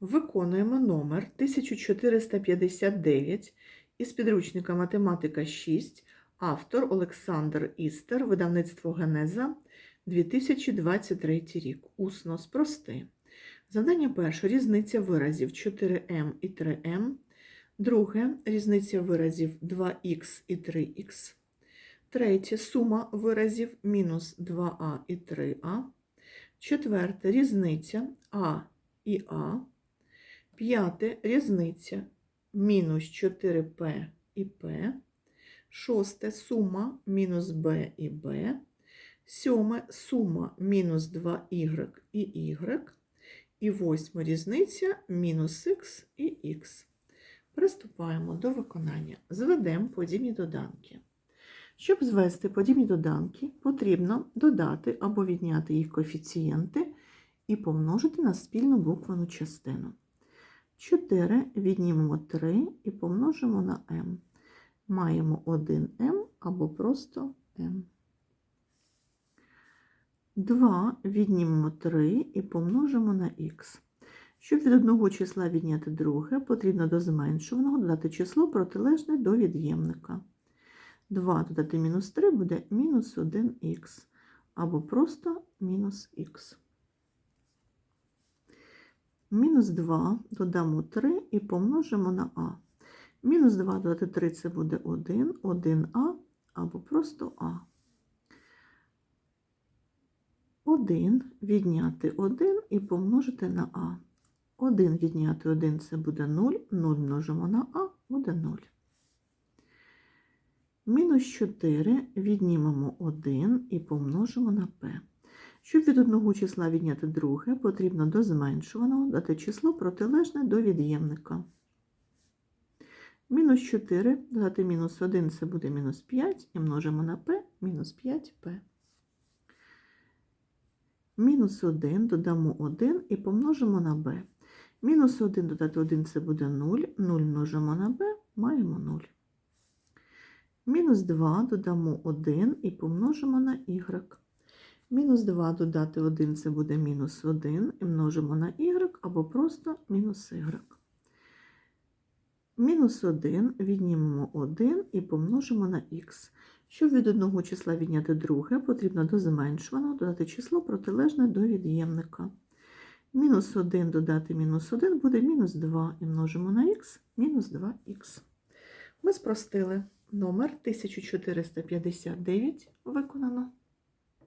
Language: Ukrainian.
Виконуємо номер 1459 із підручника Математика 6, автор Олександр Істер, видавництво Генеза, 2023 рік. Усно спрости. Завдання перше. Різниця виразів 4m і 3m. Друге. Різниця виразів 2х і 3х. Третє. Сума виразів мінус 2а і 3а. Четверте. Різниця а і а. П'яте різниця мінус 4p і p. Шосте сума мінус b і b. Сьоме сума мінус 2y і y. І восьма різниця мінус х і х. Приступаємо до виконання. Зведемо подібні доданки. Щоб звести подібні доданки, потрібно додати або відняти їх коефіцієнти і помножити на спільну буквену частину. 4 віднімемо 3 і помножимо на m. Маємо 1m або просто m. 2 віднімемо 3 і помножимо на х. Щоб від одного числа відняти друге, потрібно до зменшуваного додати число протилежне до від'ємника. 2 додати мінус 3 буде мінус 1х або просто мінус х. Мінус 2 додамо 3 і помножимо на а. Мінус 2 додати 3 це буде 1, 1а або просто а. 1 відняти 1 і помножити на а. 1 відняти 1 це буде 0, 0 множимо на а, буде 0. Мінус 4 віднімемо 1 і помножимо на p. Щоб від одного числа відняти друге, потрібно до зменшуваного дати число протилежне до від'ємника. Мінус 4 додати мінус 1 це буде мінус 5 і множимо на p мінус 5p. Мінус 1 додамо 1 і помножимо на b. Мінус 1 додати 1 це буде 0, 0 множимо на b, маємо 0. Мінус 2 додамо 1 і помножимо на y. Мінус 2 додати 1 це буде мінус 1 і множимо на y або просто мінус y. Мінус 1 віднімемо 1 і помножимо на х. Щоб від одного числа відняти друге, потрібно до зменшуваного додати число протилежне до від'ємника. Мінус 1 додати мінус 1 буде мінус 2 і множимо на х мінус 2х. Ми спростили номер 1459 виконано.